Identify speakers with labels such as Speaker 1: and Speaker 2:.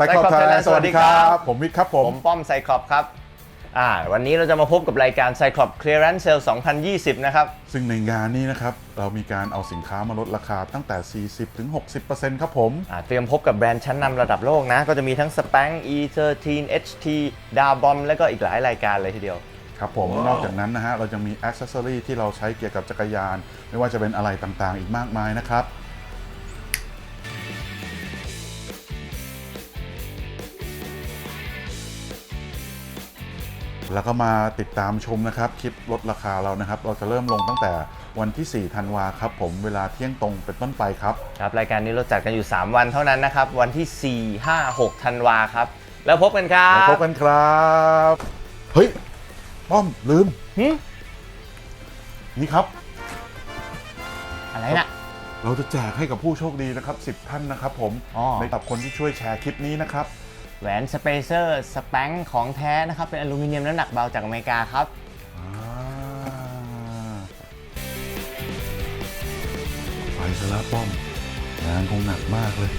Speaker 1: ไซคอบ
Speaker 2: Cyclops
Speaker 1: ไทย
Speaker 2: Thailand
Speaker 1: สวัสดีครั
Speaker 2: สวัสดีครับบ
Speaker 1: ผมวิทย์ครับผ
Speaker 2: ผมมป้อมไซคลอปครับอ่าวันนี้เราจะมาพบกับรายการ Cyclops Clearance Sale 2020 นะครับ
Speaker 1: ซึ่งในงานนี้นะครับ เรามีการเอาสินค้ามาลดราคาตั้งแต่ 40-60%ครับผม
Speaker 2: อ่าเตรียมพบกับแบรนด์ชั้นนำระดับโลกนะ ก็จะมีทั้ง Spank E13 HT d a b o m แล้วก็อีกหลายรายการเลยทีเดียว
Speaker 1: ครับผมนอกจากนั้นนะฮะ เราจะมีอ c เซ s ซอรีที่เราใช้เกี่ยวกับจักรยาน ไม่ว่าจะเป็นอะไรต่างๆ อีกมากมายนะครับ แล้วก็มาติดตามชมนะครับคลิปลดราคาเรานะครับ เราจะเริ่มลงตั้งแต่วันที่ 4 ธันวาครับผมเวลาเที่ยงตรงเป็นต้นไปครับ
Speaker 2: ครับรายการนี้เราจัดกันอยู่ 3 วันเท่านั้นนะครับ วันที่ 4 5 6 ธันวาครับ แล้วพบกันครั
Speaker 1: แล้ว
Speaker 2: บ
Speaker 1: พบกันครับ เฮ้ยป้อมลืม
Speaker 2: หึ
Speaker 1: นี่ครับ
Speaker 2: อะไรน่ะ
Speaker 1: เราจะแจกให้กับผู้โชคดีนะครับ 10 ท่านนะครับผม
Speaker 2: อ๋อ
Speaker 1: ในกับคนที่ช่วยแชร์คลิปนี้นะครับ
Speaker 2: แหวนสเปเซอร์สแปงของแท้นะครับ เป็นอลูมิเนียมน้ำหนักเบาจากอเมริกาครับ
Speaker 1: ไปซะแล้วป้อม งานคงหนักมากเลย